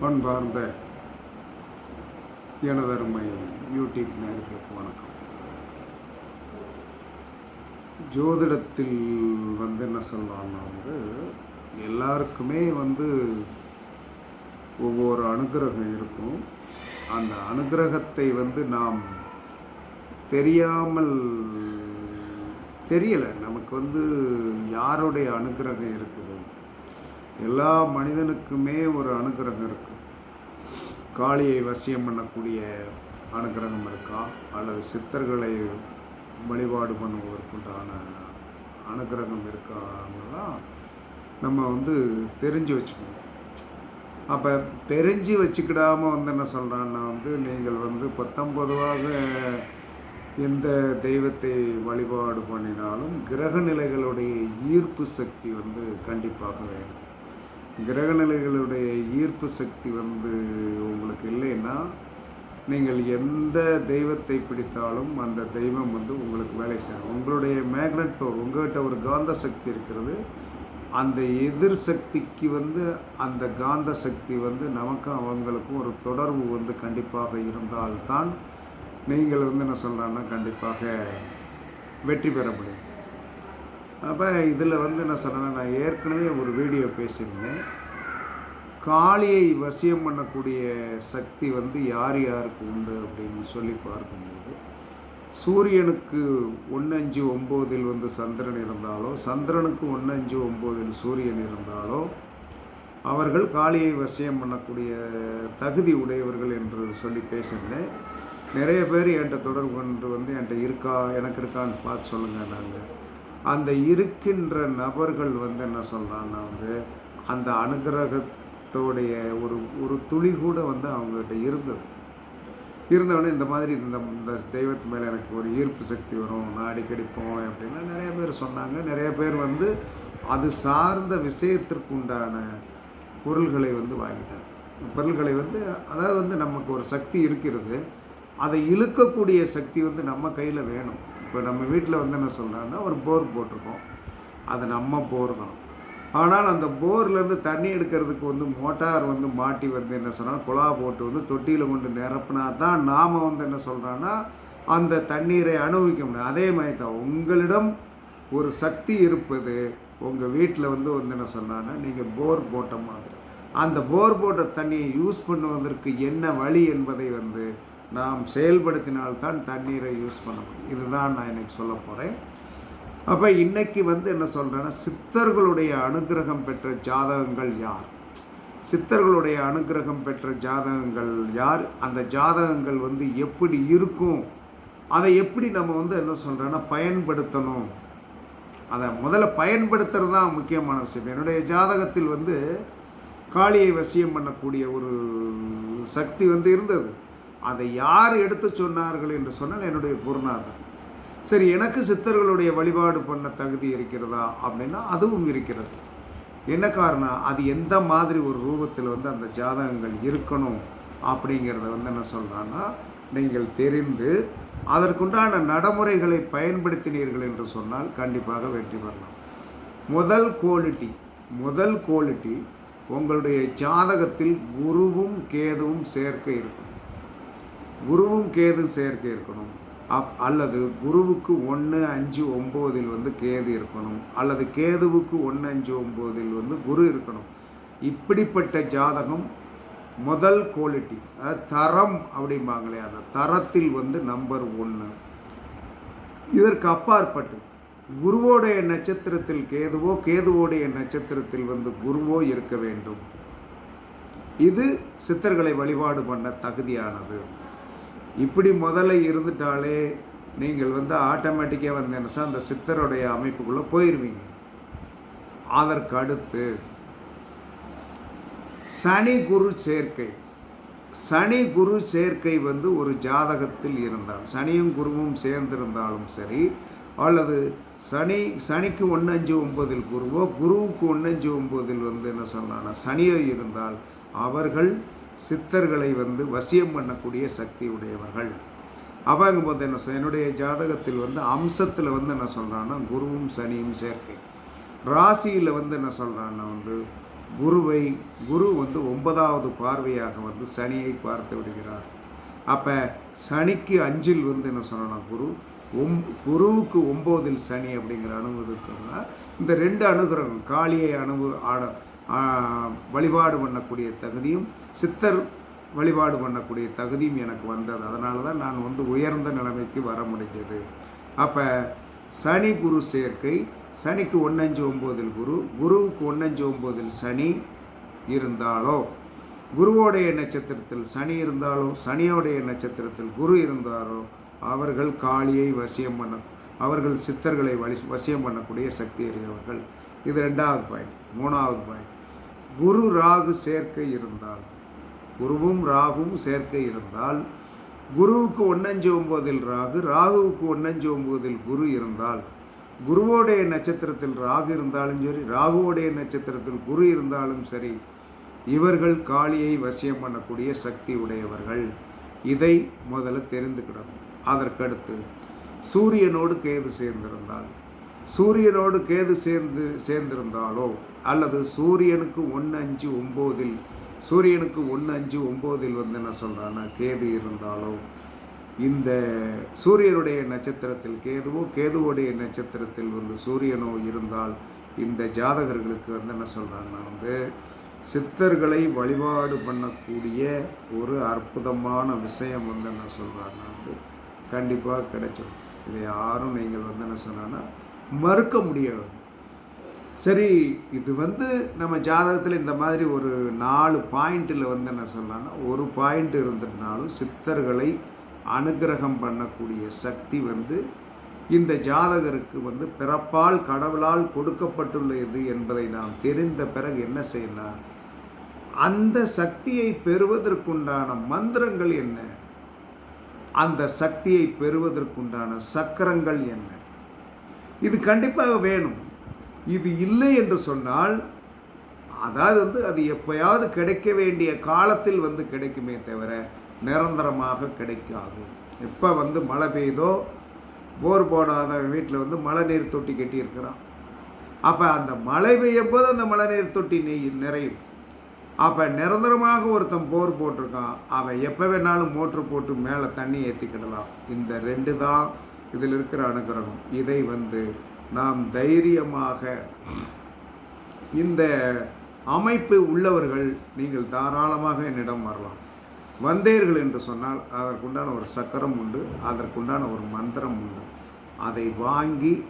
பண்பார்ந்த எனதருமை யூடியூப் நேர்களுக்கு வணக்கம். ஜோதிடத்தில் வந்து என்ன சொல்லலாம்னா வந்து எல்லாருக்குமே வந்து ஒவ்வொரு அனுகிரகம் இருக்கும். அந்த அனுகிரகத்தை வந்து நாம் தெரியாமல் தெரியலை. நமக்கு வந்து யாருடைய அனுகிரகம் இருக்குது? எல்லா மனிதனுக்குமே ஒரு அனுகிரகம் இருக்குது காளியை வசியம் பண்ணக்கூடிய அனுகிரகம் இருக்கா? அல்லது சித்தர்களை வழிபாடு பண்ணுவதற்குண்டான அனுகிரகம் இருக்காங்கலாம் நம்ம வந்து தெரிஞ்சு வச்சுக்கணும். அப்போ தெரிஞ்சு வச்சுக்கிடாமல் வந்து என்ன சொல்கிறான்னா வந்து நீங்கள் வந்து பத்தொம்பதுவாக எந்த தெய்வத்தை வழிபாடு பண்ணினாலும் கிரக நிலைகளுடைய ஈர்ப்பு சக்தி வந்து கண்டிப்பாக வேணும். கிரக நிலைகளுடைய ஈர்ப்பு சக்தி வந்து உங்களுக்கு இல்லைன்னா நீங்கள் எந்த தெய்வத்தை பிடித்தாலும் அந்த தெய்வம் வந்து உங்களுக்கு வேலை செய்யும். உங்களுடைய மேக்னட் பவர் உங்கள்கிட்ட ஒரு காந்த சக்தி இருக்கிறது. அந்த எதிர் சக்திக்கு வந்து அந்த காந்த சக்தி வந்து நமக்கும் அவங்களுக்கும் ஒரு தொடர்பு வந்து கண்டிப்பாக இருந்தால்தான் நீங்கள் வந்து என்ன சொல்கிறேன்னா கண்டிப்பாக வெற்றி பெற முடியும். அப்போ இதில் வந்து என்ன சொல்கிறேன்னா நான் ஏற்கனவே ஒரு வீடியோ பேசியிருந்தேன். காளியை வசியம் பண்ணக்கூடிய சக்தி வந்து யார் யாருக்கு உண்டு அப்படின்னு சொல்லி பார்க்கும்போது சூரியனுக்கு ஒன்று அஞ்சு ஒம்போதில் வந்து சந்திரன் இருந்தாலோ சந்திரனுக்கு ஒன்று அஞ்சு ஒம்போதில் சூரியன் இருந்தாலோ அவர்கள் காளியை வசியம் பண்ணக்கூடிய தகுதி உடையவர்கள் என்று சொல்லி பேசியிருந்தேன். நிறைய பேர் என்கிட்ட தொடர்பு கொண்டு வந்து என்கிட்ட இருக்கா எனக்கு இருக்கான்னு பார்த்து சொல்லுங்கள் நாங்கள் அந்த இருக்கின்ற நபர்கள் வந்து என்ன சொல்கிறான்னா வந்து அந்த அனுகிரக அனுகிரகத்தோடைய ஒரு ஒரு துளி கூட வந்து அவங்ககிட்ட இருந்தது. இருந்தவொடனே இந்த மாதிரி இந்த இந்த தெய்வத்து மேலே எனக்கு ஒரு ஈர்ப்பு சக்தி வரும் நான் அடிக்கடி போவேன் அப்படின்னா நிறைய பேர் சொன்னாங்க. நிறைய பேர் வந்து அது சார்ந்த விஷயத்திற்கு உண்டான பொருள்களை வந்து வாங்கிட்டாங்க. பொருள்களை வந்து அதாவது வந்து நமக்கு ஒரு சக்தி இருக்கிறது. அதை இழுக்கக்கூடிய சக்தி வந்து நம்ம கையில் வேணும். இப்போ நம்ம வீட்டில் வந்து என்ன சொல்கிறாங்கன்னா ஒரு போர் போட்டிருக்கோம். அது நம்ம போர் தான். ஆனால் அந்த போர்லேருந்து தண்ணி எடுக்கிறதுக்கு வந்து மோட்டார் வந்து மாட்டி வந்து என்ன சொன்னால் குழா போட்டு வந்து தொட்டியில் கொண்டு நிரப்புனா தான் நாம் வந்து என்ன சொல்கிறோன்னா அந்த தண்ணீரை அனுபவிக்க முடியும். அதே மாதிரி தான் உங்களிடம் ஒரு சக்தி இருப்பது உங்கள் வீட்டில் வந்து வந்து என்ன சொன்னான்னா நீங்கள் போர் போட்ட மாதிரி. அந்த போர் போட்ட தண்ணியை யூஸ் பண்ணுவதற்கு என்ன வழி என்பதை வந்து நாம் செயல்படுத்தினால்தான் தண்ணீரை யூஸ் பண்ண முடியும். இதுதான் நான் இன்றைக்கி சொல்ல போகிறேன் அப்போ இன்னைக்கு வந்து என்ன சொல்கிறேன்னா சித்தர்களுடைய அனுகிரகம் பெற்ற ஜாதகங்கள் யார்? சித்தர்களுடைய அனுகிரகம் பெற்ற ஜாதகங்கள் யார்? அந்த ஜாதகங்கள் வந்து எப்படி இருக்கும்? அதை எப்படி நம்ம வந்து என்ன சொல்கிறேன்னா பயன்படுத்தணும்? அதை முதல்ல பயன்படுத்துறது தான் முக்கியமான விஷயம். என்னுடைய ஜாதகத்தில் வந்து காளியை வசியம் பண்ணக்கூடிய ஒரு சக்தி வந்து இருந்தது. அதை யார் எடுத்து சொன்னார்கள் என்று சொன்னால் என்னுடைய குருநாதன் சரி எனக்கு சித்தர்களுடைய வழிபாடு பண்ண தகுதி இருக்கிறதா அப்படின்னா அதுவும் இருக்கிறது. என்ன காரணம்? அது எந்த மாதிரி ஒரு ரூபத்தில் வந்து அந்த ஜாதகங்கள் இருக்கணும் அப்படிங்கிறத வந்து என்ன சொல்கிறான்னா நீங்கள் தெரிந்து அதற்குண்டான நடைமுறைகளை பயன்படுத்தினீர்கள் என்று சொன்னால் கண்டிப்பாக வெற்றி பெறலாம். முதல் குவாலிட்டி முதல் குவாலிட்டி உங்களுடைய ஜாதகத்தில் குருவும் கேதுவும் சேர்க்கை இருக்கணும். குருவும் கேது சேர்க்கை இருக்கணும். அப் அல்லது குருவுக்கு ஒன்று அஞ்சு ஒம்போதில் வந்து கேது இருக்கணும். அல்லது கேதுவுக்கு ஒன்று அஞ்சு ஒம்போதில் வந்து குரு இருக்கணும். இப்படிப்பட்ட ஜாதகம் முதல் குவாலிட்டி அதாவது தரம் அப்படிம்பாங்களே அந்த தரத்தில் வந்து நம்பர் ஒன்று இதற்கு அப்பாற்பட்டு குருவோடைய நட்சத்திரத்தில் கேதுவோ கேதுவோடைய நட்சத்திரத்தில் வந்து குருவோ இருக்க வேண்டும். இது சித்தர்களை வழிபாடு பண்ண தகுதியானது. இப்படி முதல்ல இருந்துட்டாலே நீங்கள் வந்து ஆட்டோமேட்டிக்காக வந்து என்ன அந்த சித்தருடைய அமைப்புக்குள்ளே போயிடுவீங்க அதற்கு அடுத்து சனி குரு சேர்க்கை. சனி குரு சேர்க்கை வந்து ஒரு ஜாதகத்தில் இருந்தால் சனியும் குருவும் சேர்ந்திருந்தாலும் சரி அல்லது சனி சனிக்கு ஒன்று அஞ்சு ஒம்பதில் குருவோ குருவுக்கு ஒன்று அஞ்சு ஒம்பதில் வந்து என்ன சொன்னான்னா சனியோ இருந்தால் அவர்கள் சித்தர்களை வந்து வசியம் பண்ணக்கூடிய சக்தி உடையவர்கள் அப்பாங்கும்போது என்ன சொல் என்னுடைய ஜாதகத்தில் வந்து அம்சத்தில் வந்து என்ன சொல்கிறான்னா குருவும் சனியும் சேர்க்கை. ராசியில் வந்து என்ன சொல்கிறான்னா வந்து குருவை குரு வந்து ஒன்பதாவது பார்வையாக வந்து சனியை பார்த்து விடுகிறார். அப்போ சனிக்கு அஞ்சில் வந்து என்ன சொல்லணும் குரு? ஒம் குருவுக்கு ஒம்போதில் சனி அப்படிங்கிற அனுபவம் இருக்கிறதுனா இந்த ரெண்டு அனுகிரகம் காளியை அணுகு ஆட வழிபாடு பண்ணக்கூடிய தகுதியும் சித்தர் வழிபாடு பண்ணக்கூடிய தகுதியும் எனக்கு வந்தது. அதனால தான் நான் வந்து உயர்ந்த நிலைமைக்கு வர முடிஞ்சது. அப்போ சனி குரு சேர்க்கை சனிக்கு ஒன்னஞ்சு ஒம்போதில் குரு குருவுக்கு ஒன்னஞ்சு ஒம்போதில் சனி இருந்தாலோ குருவோடைய நட்சத்திரத்தில் சனி இருந்தாலோ சனியோடைய நட்சத்திரத்தில் குரு இருந்தாலோ அவர்கள் காளியை வசியம் பண்ண அவர்கள் சித்தர்களை வலி வசியம் பண்ணக்கூடிய சக்தி அறிந்தவர்கள் இது ரெண்டாவது பாயிண்ட் மூணாவது பாயிண்ட் குரு ராகு சேர்க்கை இருந்தால் குருவும் ராகுவும் சேர்க்கை இருந்தால் குருவுக்கு ஒன்னஞ்சு ஒம்போதில் ராகு ராகுவுக்கு ஒன்னஞ்சு ஒம்போதில் குரு இருந்தால் குருவோடைய நட்சத்திரத்தில் ராகு இருந்தாலும் சரி ராகுவோடைய நட்சத்திரத்தில் குரு இருந்தாலும் சரி இவர்கள் காளியை வசியம் பண்ணக்கூடிய சக்தி உடையவர்கள். இதை முதல்ல தெரிந்துக்கிடணும். அதற்கடுத்து சூரியனோடு கேது சேர்ந்திருந்தால் சூரியனோடு கேது சேர்ந்து சேர்ந்திருந்தாலோ அல்லது சூரியனுக்கு ஒன்று அஞ்சு ஒம்போதில் சூரியனுக்கு ஒன்று அஞ்சு ஒம்போதில் வந்து என்ன சொல்கிறான்னா கேது இருந்தாலோ இந்த சூரியனுடைய நட்சத்திரத்தில் கேதுவோ கேதுவோடைய நட்சத்திரத்தில் வந்து சூரியனோ இருந்தால் இந்த ஜாதகர்களுக்கு வந்து என்ன சொல்கிறாங்கன்னா வந்து சித்தர்களை வழிபாடு பண்ணக்கூடிய ஒரு அற்புதமான விஷயம் வந்து என்ன சொல்கிறாங்கன்னா வந்து கண்டிப்பாக கிடைச்சிடும். இதை யாரும் நீங்கள் வந்து என்ன சொன்னால் மறுக்க முடியாது. சரி இது வந்து நம்ம ஜாதகத்தில் இந்த மாதிரி ஒரு நாலு பாயிண்டில் வந்து என்ன சொல்லலாம்னா ஒரு பாயிண்ட் இருந்ததுனாலும் சித்தர்களை அனுக்கிரகம் பண்ணக்கூடிய சக்தி வந்து இந்த ஜாதகருக்கு வந்து பிறப்பால் கடவுளால் கொடுக்கப்பட்டுள்ளது என்பதை நாம் தெரிந்த பிறகு என்ன செய்யலாம்? அந்த சக்தியை பெறுவதற்குண்டான மந்திரங்கள் என்ன? அந்த சக்தியை பெறுவதற்குண்டான சக்கரங்கள் என்ன? இது கண்டிப்பாக வேணும். இது இல்லை என்று சொன்னால் அதாவது வந்து அது எப்பயாவது கிடைக்க வேண்டிய காலத்தில் வந்து கிடைக்குமே தவிர நிரந்தரமாக கிடைக்காது. எப்போ வந்து மழை பெய்யுதோ போர் போடாத வீட்டில் வந்து மழை நீர் தொட்டி கட்டியிருக்கிறான். அப்போ அந்த மழை பெய்யும் போது அந்த மழை நீர் தொட்டி நெய் நிறையும். அப்போ நிரந்தரமாக ஒருத்தன் போர் போட்டிருக்கான். அவன் எப்போ வேணாலும் மோட்ரு போட்டு மேலே தண்ணி ஏற்றிக்கிடலாம் இந்த ரெண்டு தான் இதில் இருக்கிற அனுகிரகம். இதை வந்து நாம் தைரியமாக இந்த அமைப்பு உள்ளவர்கள் நீங்கள் தாராளமாக என்னிடம் வரலாம். வந்தீர்கள் என்று சொன்னால் அதற்குண்டான ஒரு சக்கரம் உண்டு அதற்குண்டான ஒரு மந்திரம் உண்டு. அதை வாங்கி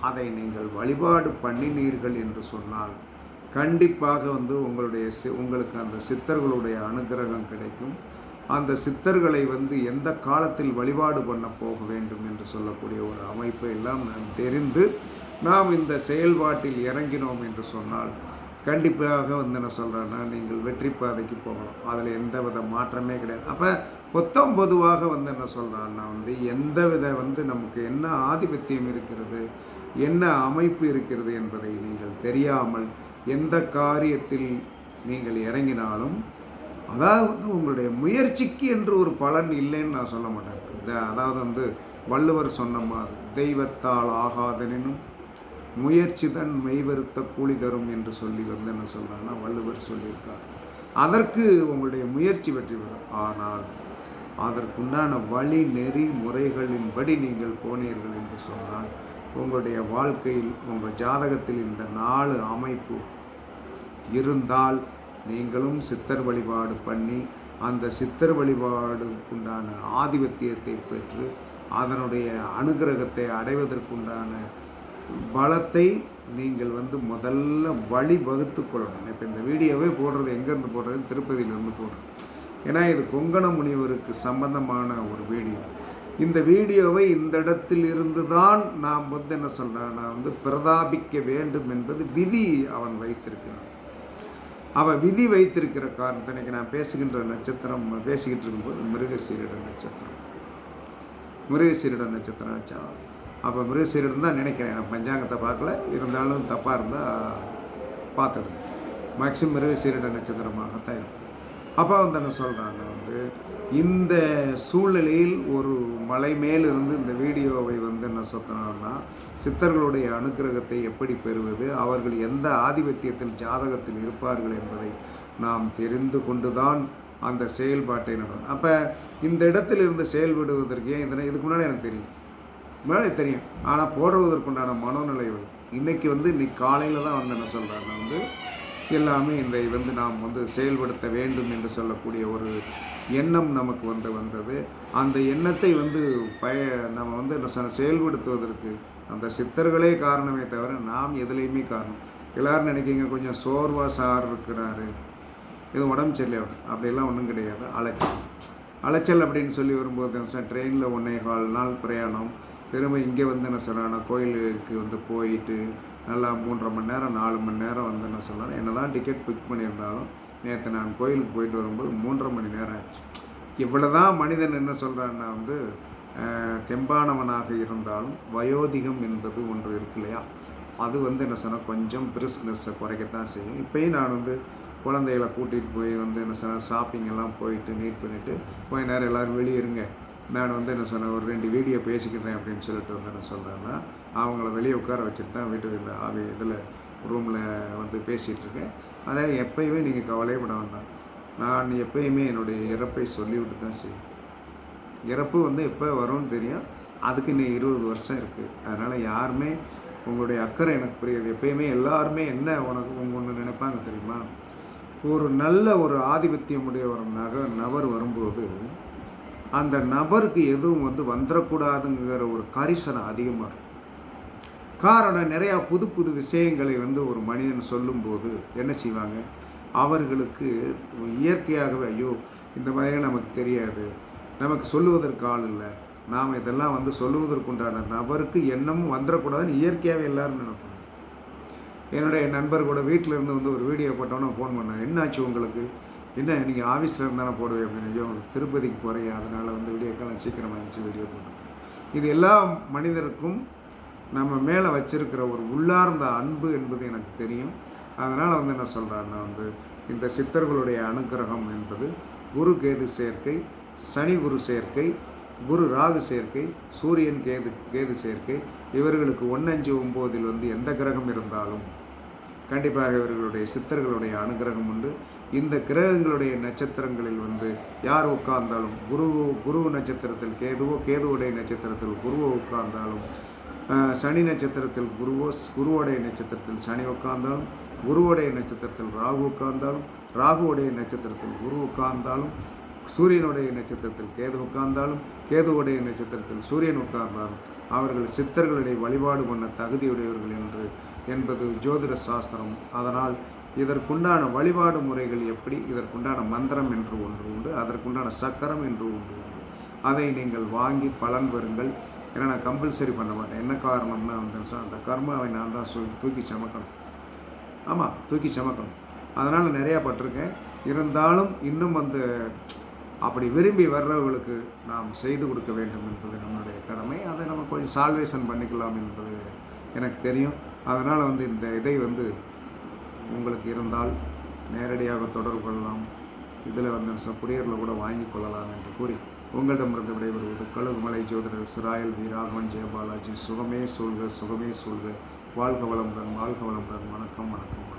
அதை நீங்கள் வழிபாடு பண்ணினீர்கள் என்று சொன்னால் கண்டிப்பாக வந்து உங்களுடைய சி- உங்களுக்கு அந்த சித்தர்களுடைய அனுகிரகம் கிடைக்கும். அந்த சித்தர்களை வந்து எந்த காலத்தில் வழிபாடு பண்ண போக வேண்டும் என்று சொல்லக்கூடிய ஒரு அமைப்பை எல்லாம் நாம் தெரிந்து நாம் இந்த செயல்பாட்டில் இறங்கினோம் என்று சொன்னால் கண்டிப்பாக வந்து என்ன சொல்கிறேன்னா நீங்கள் வெற்றி பாதைக்கு போகலாம். அதில் எந்த வித மாற்றமே கிடையாது. அப்போ மொத்தம் பொதுவாக வந்து என்ன சொல்கிறான்னா வந்து எந்த வித வந்து நமக்கு என்ன ஆதிபத்தியம் இருக்கிறது என்ன அமைப்பு இருக்கிறது என்பதை நீங்கள் தெரியாமல் எந்த காரியத்தில் நீங்கள் இறங்கினாலும் அதாவது வந்து உங்களுடைய முயற்சிக்கு என்று ஒரு பலன் இல்லைன்னு நான் சொல்ல மாட்டேன். இந்த அதாவது வந்து வள்ளுவர் சொன்ன மாதிரி தெய்வத்தால் ஆகாதெனினும் முயற்சி தன் மெய்வருத்த கூலி தரும் என்று சொல்லி வந்து என்ன சொல்றாங்கன்னா வள்ளுவர் சொல்லியிருக்கார். அதற்கு உங்களுடைய முயற்சி வெற்றி பெறும். ஆனால் அதற்குண்டான வழி நெறி முறைகளின்படி நீங்கள் போனீர்கள் என்று சொன்னால் உங்களுடைய வாழ்க்கையில் உங்கள் ஜாதகத்தில் இந்த நாலு அமைப்பு இருந்தால் நீங்களும் சித்தர் வழிபாடு பண்ணி அந்த சித்தர் வழிபாடுக்குண்டான ஆதிபத்தியத்தை பெற்று அதனுடைய அனுகிரகத்தை அடைவதற்குண்டான பலத்தை நீங்கள் வந்து முதல்ல வழி வகுத்து கொள்ளணும். இப்போ இந்த வீடியோவே போடுறது எங்கேருந்து போடுறது திருப்பதியிலேருந்து போடுறேன் ஏன்னா இது கொங்கண முனிவருக்கு சம்பந்தமான ஒரு வீடியோ. இந்த வீடியோவை இந்த இடத்தில் இருந்து தான் நாம் வந்து என்ன சொல்கிறேன் நான் வந்து பிரதாபிக்க வேண்டும் என்பது விதி அவன் வைத்திருக்கிறான். அவள் விதி வைத்திருக்கிற காரணத்தை நான் பேசுகின்ற நட்சத்திரம் பேசிக்கிட்டு இருக்கும்போது மிருகசீரிட நட்சத்திரம். மிருகசீரிட நட்சத்திரம் வச்சா அப்போ மிருகசீரிடம் தான் நினைக்கிறேன். நான் பஞ்சாங்கத்தை பார்க்கல. இருந்தாலும் தப்பாக இருந்தால் பார்த்துடுங்க மேக்சிமம் மிருகசீரிட நட்சத்திரமாகத்தான் இருக்கும். அப்போ வந்து என்ன சொல்கிறாங்க வந்து இந்த சூழ்நிலையில் ஒரு மலை மேலிருந்து இந்த வீடியோவை வந்து என்ன சொல்கிறாங்கன்னா சித்தர்களுடைய அனுக்கிரகத்தை எப்படி பெறுவது அவர்கள் எந்த ஆதிபத்தியத்தில் ஜாதகத்தில் இருப்பார்கள் என்பதை நாம் தெரிந்து கொண்டுதான் அந்த செயல்பாட்டை நடக்கும் அப்போ இந்த இடத்தில் இருந்து செயல்படுவதற்கு ஏன் இதனை இதுக்கு முன்னாடி எனக்கு தெரியும் முன்னாடி தெரியும் ஆனால் போடுவதற்குண்டான மனோநிலை வரும். இன்னைக்கு வந்து இன்னைக்கு காலையில் தான் வந்து என்ன சொல்கிறாங்க வந்து எல்லாமே இதை வந்து நாம் வந்து செயல்படுத்த வேண்டும் என்று சொல்லக்கூடிய ஒரு எண்ணம் நமக்கு வந்து வந்தது. அந்த எண்ணத்தை வந்து பய நம்ம வந்து செயல்படுத்துவதற்கு அந்த சித்தர்களே காரணமே தவிர நாம் எதுலேயுமே காரணம். எல்லோரும் நினைக்கிங்க கொஞ்சம் சோர்வாக சார் இருக்கிறாரு. எதுவும் உடம்பு சரியில்லை. அப்படிலாம் ஒன்றும் கிடையாது. அலைச்சல். அலைச்சல் அப்படின்னு சொல்லி வரும்போது ட்ரெயினில் ஒன்றே கால் நாள் பிரயாணம். திரும்ப இங்கே வந்து என்ன சொல்கிறாங்க கோயிலுக்கு வந்து போயிட்டு நல்லா மூன்றரை மணி நேரம் நாலு மணி நேரம் வந்து என்ன சொல்லலாம் என்ன தான் டிக்கெட் புக் பண்ணியிருந்தாலும் நேற்று நான் கோயிலுக்கு போயிட்டு வரும்போது மூன்றரை மணி நேரம் ஆச்சு. இவ்வளோ தான் மனிதன் என்ன சொல்கிறான்னா வந்து தெம்பானவனாக இருந்தாலும் வயோதிகம் என்பது ஒன்று இருக்கு இல்லையா? அது வந்து என்ன சொன்னால் கொஞ்சம் பிரிஸ்க்னஸை குறைக்கத்தான் செய்யும். இப்போயும் நான் வந்து குழந்தைகளை கூட்டிகிட்டு போய் வந்து என்ன சொன்னால் ஷாப்பிங் எல்லாம் போயிட்டு நீட் பண்ணிவிட்டு கொஞ்சம் நேரம் எல்லோரும் வெளியே இருங்க. நான் வந்து என்ன சொன்னேன் ஒரு ரெண்டு வீடியோ பேசிக்கிறேன் அப்படின்னு சொல்லிட்டு வந்து என்ன சொல்கிறேன்னா அவங்கள வெளியே உட்கார வச்சுட்டு தான் வீட்டு இந்த ஆவி இதில் ரூமில் வந்து பேசிகிட்டு இருக்கேன். எப்பயுமே நீங்கள் கவலையே பட வேண்டாம். நான் எப்பயுமே என்னுடைய இறப்பை சொல்லிவிட்டு தான் செய்வேன். இறப்பு வந்து எப்போ வரும்னு தெரியும். அதுக்கு இன்னும் இருபது வருஷம் இருக்குது அதனால் யாருமே உங்களுடைய அக்கறை எனக்கு புரியுது எப்பயுமே எல்லாருமே என்ன உனக்கு உங்க ஒன்று நினைப்பாங்க தெரியுமா? ஒரு நல்ல ஒரு ஆதிபத்தியமுடைய ஒரு நக நபர் வரும்போது அந்த நபருக்கு எதுவும் வந்து வந்துடக்கூடாதுங்கிற ஒரு கரிசனை அதிகமாக இருக்கும் காரணம் நிறையா புது புது விஷயங்களை வந்து ஒரு மனிதன் சொல்லும்போது என்ன செய்வாங்க? அவர்களுக்கு இயற்கையாகவே ஐயோ இந்த மாதிரி நமக்கு தெரியாது. நமக்கு சொல்லுவதற்கு ஆள் இல்லை. நாம் இதெல்லாம் வந்து சொல்லுவதற்குண்டான நபருக்கு எண்ணமும் வந்துடக்கூடாதுன்னு இயற்கையாகவே எல்லாரும் நினைப்போம் என்னுடைய நண்பர் கூட வீட்டில் இருந்து வந்து ஒரு வீடியோ போட்டோன்னே ஃபோன் பண்ணேன் என்னாச்சு உங்களுக்கு? என்ன நீங்கள் ஆஃபீஸில் இருந்தானே போடுவேன் அப்படின்னு ஐயோ திருப்பதிக்கு போகிறீங்க அதனால் வந்து விடியக்காலம் காலம் சீக்கிரமாக இருந்துச்சு வீடியோ போட்டு இது எல்லா மனிதருக்கும் நம்ம மேலே வச்சிருக்கிற ஒரு உள்ளார்ந்த அன்பு என்பது எனக்கு தெரியும். அதனால் வந்து என்ன சொல்கிறேன்னா வந்து இந்த சித்தர்களுடைய அனுக்கிரகம் என்பது குரு கேது சேர்க்கை சனி குரு சேர்க்கை குரு ராகு சேர்க்கை சூரியன் கேது கேது சேர்க்கை. இவர்களுக்கு ஒன்னஞ்சு ஒம்போதில் வந்து எந்த கிரகம் இருந்தாலும் கண்டிப்பாக இவர்களுடைய சித்தர்களுடைய அனுகிரகம் உண்டு. இந்த கிரகங்களுடைய நட்சத்திரங்களில் வந்து யார் உட்கார்ந்தாலும் குரு குரு நட்சத்திரத்தில் கேதுவோ கேதுவுடைய நட்சத்திரத்தில் குருவோ உட்கார்ந்தாலும் சனி நட்சத்திரத்தில் குருவோ குருவோடைய நட்சத்திரத்தில் சனி உட்கார்ந்தாலும் குருவோடைய நட்சத்திரத்தில் ராகு உட்கார்ந்தாலும் ராகுவோடைய நட்சத்திரத்தில் குரு உட்கார்ந்தாலும் சூரியனுடைய நட்சத்திரத்தில் கேது உட்கார்ந்தாலும் கேதுவுடைய நட்சத்திரத்தில் சூரியன் உட்கார்ந்தாலும் அவர்கள் சித்தர்களிடையே வழிபாடு பண்ண தகுதியுடையவர்கள் என்று என்பது ஜோதிட சாஸ்திரம். அதனால் இதற்குண்டான வழிபாடு முறைகள் எப்படி? இதற்குண்டான மந்திரம் என்று ஒன்று உண்டு அதற்குண்டான சக்கரம் என்று ஒன்று உண்டு. அதை நீங்கள் வாங்கி பலன் பெறுங்கள். ஏன்னா நான் கம்பல்சரி பண்ண மாட்டேன். என்ன காரணம்னா வந்து அந்த கர்மாவை நான் தான் தூக்கி சமக்கணும். ஆமாம் தூக்கி சமக்கணும். அதனால் நிறையா பட்டிருக்கேன். இருந்தாலும் இன்னும் வந்து அப்படி விரும்பி வர்றவர்களுக்கு நாம் செய்து கொடுக்க வேண்டும் என்பது நம்மளுடைய கடமை. அதை நம்ம கொஞ்சம் சால்வேஷன் பண்ணிக்கலாம் என்பது எனக்கு தெரியும். அதனால் வந்து இந்த இதை வந்து உங்களுக்கு இருந்தால் நேரடியாக தொடர்பு கொள்ளலாம். இதில் வந்து ச- குரியரில் கூட வாங்கி கொள்ளலாம் என்று கூறி உங்களிடமிருந்து விடைபெறுவது கழுகுமலை ஜோதிடர் சிராயல் வி. ராகவன் ஜெயபாலாஜி. சுகமே சொல்க சுகமே சொல்க வாழ்க வளமுடன் வாழ்க வளமுடன். வணக்கம் வணக்கம்.